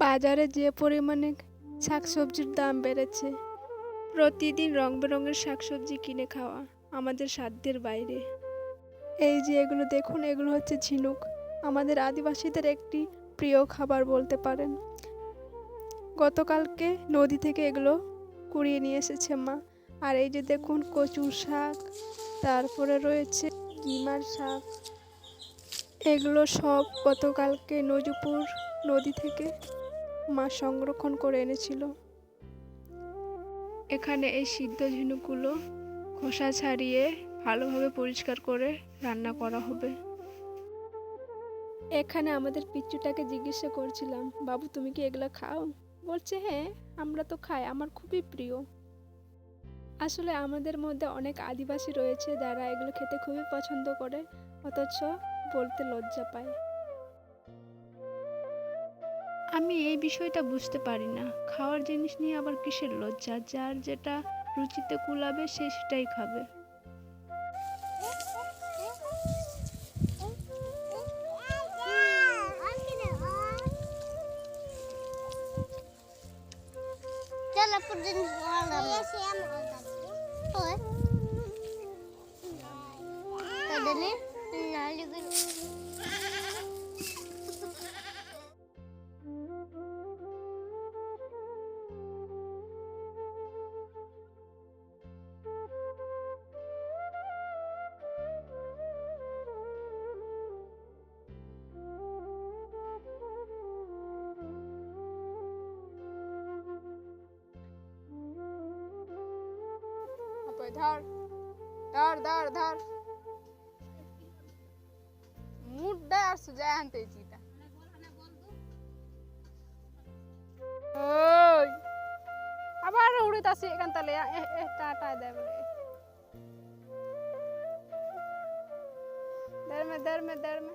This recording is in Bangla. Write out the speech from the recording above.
বাজারে যে পরিমাণে শাকসবজির দাম বেড়েছে, প্রতিদিন রং বেরঙের শাকসবজি কিনে খাওয়া আমাদের সাধ্যের বাইরে। এই যে এগুলো দেখুন, এগুলো হচ্ছে ঝিনুক। আমাদের আদিবাসীদের একটি প্রিয় খাবার বলতে পারেন। গতকালকে নদী থেকে এগুলো কুড়িয়ে নিয়ে এসেছে মা। আর এই যে দেখুন, কচুর শাক, তারপরে রয়েছে কিমার শাক। এগুলো সব গতকালকে নজুপুর নদী থেকে মা সংরক্ষণ করে এনেছিল। এখানে এই সিদ্ধ ঝিনুকগুলো খোসা ছাড়িয়ে ভালোভাবে পরিষ্কার করে রান্না করা হবে। এখানে আমাদের পিচ্চুটাকে জিজ্ঞাসা করছিলাম, বাবু, তুমি কি এগুলো খাও? বলছে হ্যাঁ আমরা তো খাই, আমার খুবই প্রিয়। আসলে আমাদের মধ্যে অনেক আদিবাসী রয়েছে যারা এগুলো খেতে খুবই পছন্দ করে, অথচ বলতে লজ্জা পায়। আমি এই বিষয়টা বুঝতে পারি না। খাওয়ার জিনিস নিয়ে আবার কিসের লজ্জা? যার যেটা রুচিতে কুলাবে, সে সেটাই খাবে। ओए कदले नाली गुल ধর ধর ধর ধর মুডটা আর সুজায় আনতে চিতা ওই আবার উড়িত আসি এখান তালে এ এ টাটা দে বলে দরমে দরমে দরমে